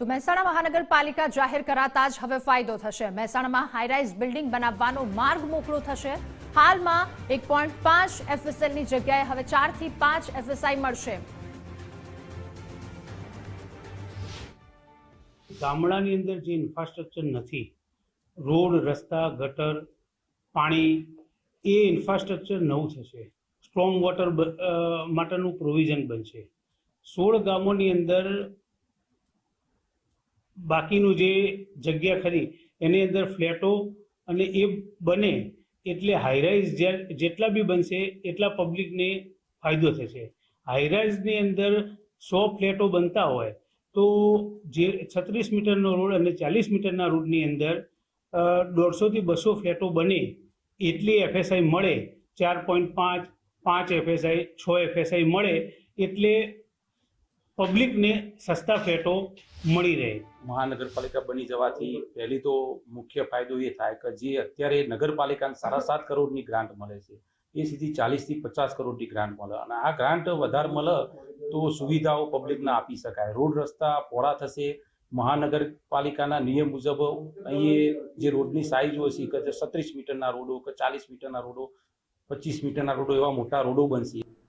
તો મહેસાણા મહાનગરપાલિકા જાહેર કરાતા જ હવે ફાયદો થશે. મહેસાણામાં હાઈરાઇઝ બિલ્ડિંગ બનાવવાનો માર્ગ મોકળો થશે. હાલમાં એક પોઈન્ટ પાંચ એફએસએલની જગ્યાએ હવે ચારથી પાંચ એફએસઆઈ મળશે. ગામડાની અંદર જે ઇન્ફ્રાસ્ટ્રક્ચર નથી, રોડ, રસ્તા, ગટર, પાણી, એ ઇન્ફ્રાસ્ટ્રક્ચર નવું થશે. સ્ટ્રોંગ વોટર માટેનું પ્રોવિઝન બનશે. સોળ ગામોની અંદર બાકીનું જે જગ્યા ખરી, એની અંદર ફ્લેટો અને એ બને એટલે હાઈરાઇઝ જેટલા બી બનશે, એટલા પબ્લિકને ફાયદો થશે. હાઈરાઇઝની અંદર સો ફ્લેટો બનતા હોય, તો જે છત્રીસ મીટરનો રોડ અને ચાલીસ મીટરના રોડની અંદર દોઢસોથી બસો ફ્લેટો બને એટલી એફએસઆઈ મળે. ચાર પોઈન્ટ પાંચ પાંચ એફએસઆઈ છ એફએસઆઈ મળે એટલે પબ્લિકને સસ્તા ફ્લેટો મળી રહે. મહાનગરપાલિકા બની જવાથી પહેલી તો મુખ્ય ફાયદો એ થાય કે જે અત્યારે નગરપાલિકાને સાડા સાત કરોડની ગ્રાન્ટ મળે છે. એ સીધી ચાલીસથી પચાસ કરોડની ગ્રાન્ટ મળે. અને આ ગ્રાન્ટ વધારે મળે તો સુવિધાઓ પબ્લિકને આપી શકાય. રોડ રસ્તા પહોળા થશે. મહાનગરપાલિકાના નિયમ મુજબ અહીં જે રોડની સાઇઝ હોય છે, કે સત્રીસ મીટરના રોડો, કે ચાલીસ મીટરના રોડો, પચીસ મીટરના રોડો એવા મોટા રોડો બનશે.